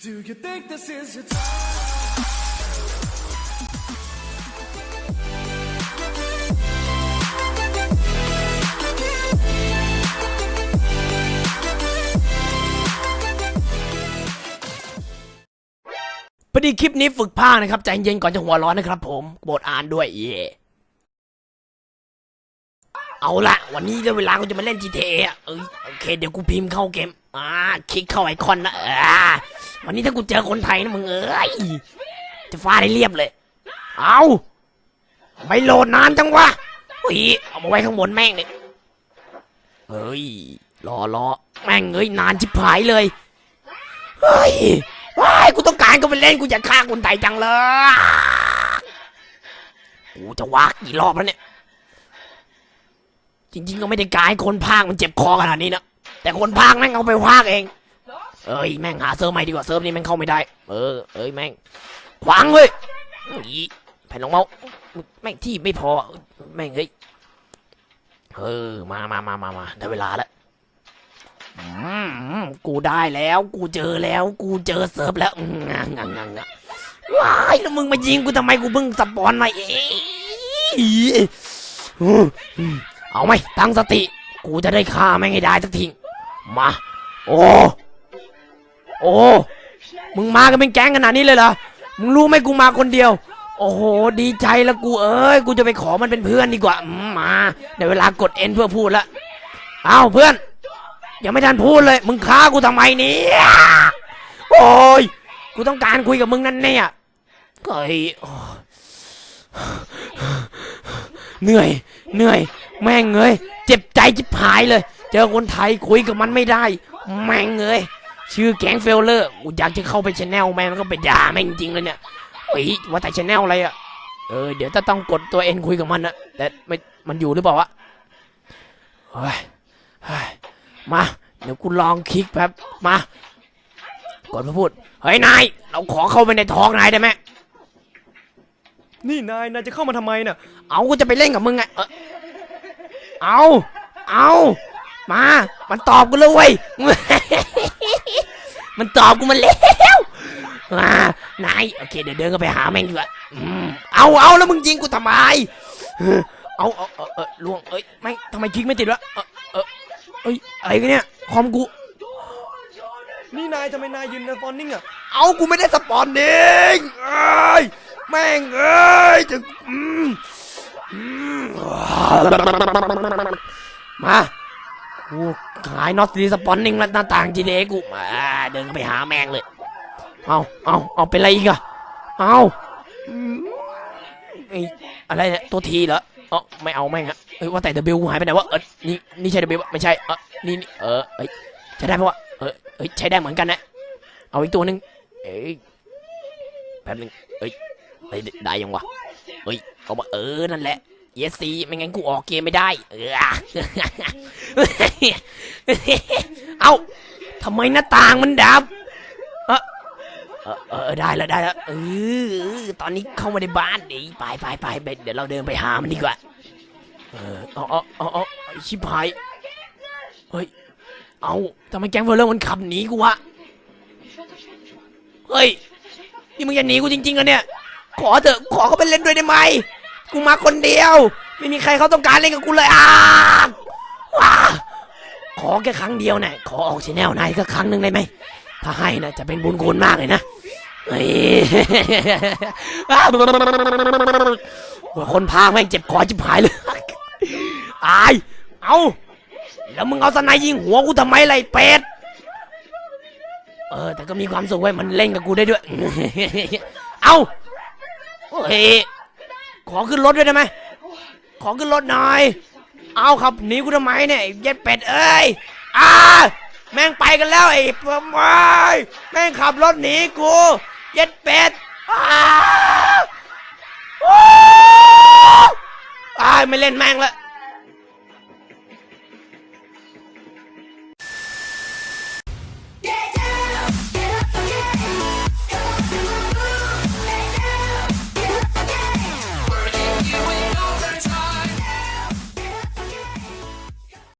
Do you think this is your time? พอดีคลิปนี้ฝึกพากนะครับ ใจเย็นก่อนจะหัวร้อนนะครับผมโปรดอ่านด้วยเย่เอาละวันนี้ได้เวลากูจะมาเล่น GTA เอ้ยโอเค เดี๋ยวกูพิมพ์เข้าเกม อ่า คลิกเข้าไอคอนนะอ่า วันนี้ถ้ากูเจอคนไทยนะมึงเอ้ย จะฟาดให้เรียบเลย เอาไม่โหลดนานจังวะอุ้ยเอามาไว้ข้างบนแม่งเลยเฮ้ยรอรอแม่งเอ้ยนานชิบหายเลยเฮ้ยว้ายกูต้องการก็ไปเล่นกูอยากฆ่าคนไทยจังเลยกูจะวากกี่รอบแล้วเนี่ย จริง ๆ ก็ไม่ได้กายคนพากมันเจ็บคอขนาดนี้นะแต่คนพากแม่งเอาไปพากเอง เอ้ยแม่งหาเซิร์ฟใหม่ดีกว่าเซิร์ฟนี้แม่งเข้าไม่ได้ เออเอ้ยแม่งขวางเว้ยอีแผ่นรองเมาส์แม่งที่ไม่พอแม่งเฮ้ยเออมามามามามาได้เวลาแล้วกูได้แล้ว กูเจอแล้ว กูเจอเซิร์ฟแล้วงังงังงังงังว้ายแล้วมึงมายิงกูทำไมกูเพิ่งสปอนมาเองเอาไหมตั้งสติ กูจะได้ฆ่าแม่งให้ได้สักทีมา โอ้ โอ้มึงมากันเป็นแก๊งขนาดนี้เลยเหรอ มึงรู้ไหมกูมาคนเดียว โอ้โห ดีใจแล้วกูเอ้ย กูจะไปขอมันเป็นเพื่อนดีกว่า มาเดี๋ยวเวลากดเอ็นเพื่อพูดละ เอาเพื่อน ยังไม่ทันพูดเลย มึงฆ่ากูทำไมเนี่ยโอ้ย กูต้องการคุยกับมึงนั่นเนี่ยเฮ้ยโอ้เหนื่อย เหนื่อย แม่งเอ้ย เจ็บใจจิบหายเลย เจอคนไทยคุยกับมันไม่ได้ แม่งเอ้ย ชื่อแก๊งเฟลเลอร์กูอยากจะเข้าไปชแนลแม่งแล้วก็ไปด่าแม่งจริงเลยเนี่ยเฮ้ยว่าแต่ชแนลอะไรอะเออเดี๋ยวจะต้องกดตัวเอ็นคุยกับมันนะแต่ไม่มันอยู่หรือเปล่าวะเฮ้ยเฮ้ยมาเดี๋ยวกูลองคลิกแป๊บมากดมาพูดเฮ้ยนายเราขอเข้าไปในท้องนายได้ไหมนี่นายนายจะเข้ามาทำไมน่ะ เอากูจะไปเล่นกับมึงไงเออเอาเอามา มันตอบกูเลยเว้ย มันตอบกูมาแล้วมานายโอเคเดี๋ยวเดินก็ไปหาแม่งดีกว่าอืมเอาเอาแล้วมึงยิงกูทำไมเอาเอาเอาเออล่วงเอ้ยไม่ทำไมคลิกไม่ติดวะเออเออเอ้ยอะไรกันเนี่ยคอมกู นี่นายทำไมนายยืนในฟอนนิ่งอะ เอากูไม่ได้สปอนเองเอ้ยแม่งเอ้ยจะอืมอืมมา กูขายน็อตซีสปอนนิ่งแล้วหน้าต่างจีเดกูมาเดินไปหาแมงเลย เอาเอาเอาเป็นไรอีกอะเอาอืมไออะไรเนี่ยตัวทีเหรอเออไม่เอาแม่งอะเอ้ยว่าแต่เดบิวหายไปไหนวะเออนี่นี่ใช่เดบิวไม่ใช่เออนี่เออเอ้ยใช้ได้ปะวะเออเอ้ยใช้ได้เหมือนกันนะเอาอีกตัวหนึ่งเอ้ยแป๊บหนึงเอ้ยเอ้ยได้ยังวะเอ้ยเอามาเออนั่นแหละ เยสซีไม่งั้นกูออกเกมไม่ได้ เออเอาทำไมหน้าต่างมันดับเออเออได้แล้วได้แล้วเออตอนนี้เข้ามาในบ้านดิไปไปไปไปเดี๋ยวเราเดินไปหามันดีกว่า เออเอาเอาเอาเอาไอชิบหายเฮ้ยเอาทำไมแก๊งเฟอร์เลอร์มันขับหนีกูวะเฮ้ยนี่มึงจะหนีกูจริงๆเหรอเนี่ย ขอเถอะขอเขาไปเล่นด้วยได้ไหม กูมาคนเดียว ไม่มีใครเขาต้องการเล่นกับกูเลยอะว้าขอแค่ครั้งเดียวนะขอออกชแนลนายก็ครั้งหนึ่งได้ไหมถ้าให้นะจะเป็นบุญคุณมากเลยนะเฮ้ยคนพาแม่งเจ็บคอจิบหายเลยอาย เอา แล้วมึงเอาสไนยิงหัวกูทำไมไรเป็ด เออ แต่ก็มีความสุขเว้ยมันเล่นกับกูได้ด้วย เอาเฮ้ ขอขึ้นรถด้วยได้ไหมขอขึ้นรถหน่อย เอาครับหนีกูทำไมเนี่ยไอ้เย็ดเป็ดเอ้ยอ่าแม่งไปกันแล้วไอ้ปมไอ้แม่งขับรถหนีกู เย็ดเป็ดอ้าโอ้อ้าไม่เล่นแม่งละ